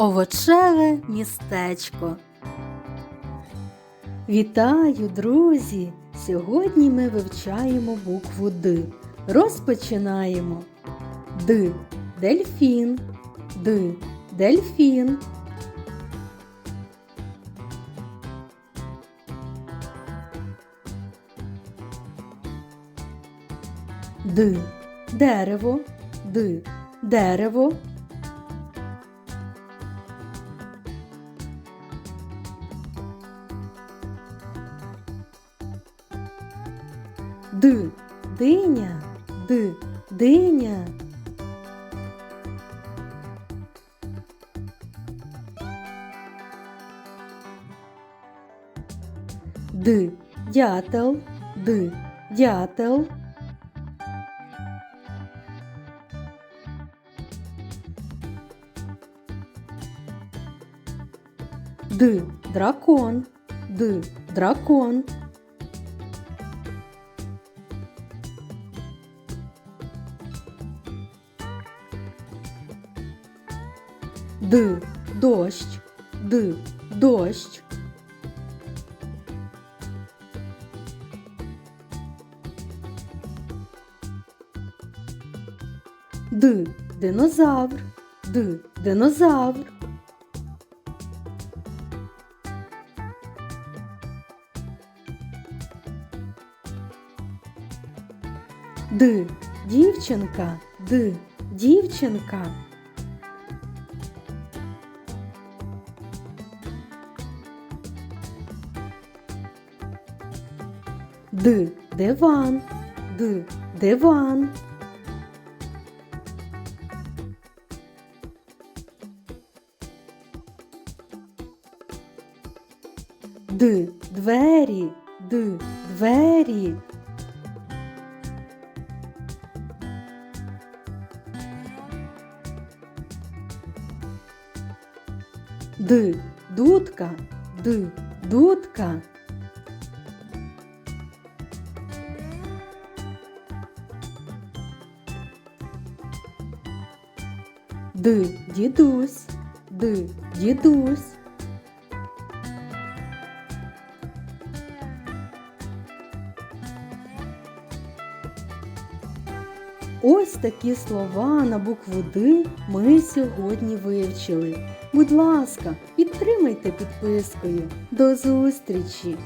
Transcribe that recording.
Овочеве містечко. Вітаю, друзі! Сьогодні ми вивчаємо букву Д. Розпочинаємо. Д. Дельфін. Д. Дельфін. Д. Дерево. Д. Дерево. Д. Диня. Д. Диня. Д. Дятел. Д. Дятел. Д. Дракон. Д. Дракон. Д. Дощ. Д. Дощ. Д. Динозавр. Д. Динозавр. Д. Дівчинка. Д. Дівчинка. Д. Диван. Д. Диван. Д. Двері. Д. Двері. Д. Дудка. Д. Дудка. Д. Дідусь. Д. Дідусь. Ось такі слова на букву Д ми сьогодні вивчили. Будь ласка, підтримайте підпискою. До зустрічі!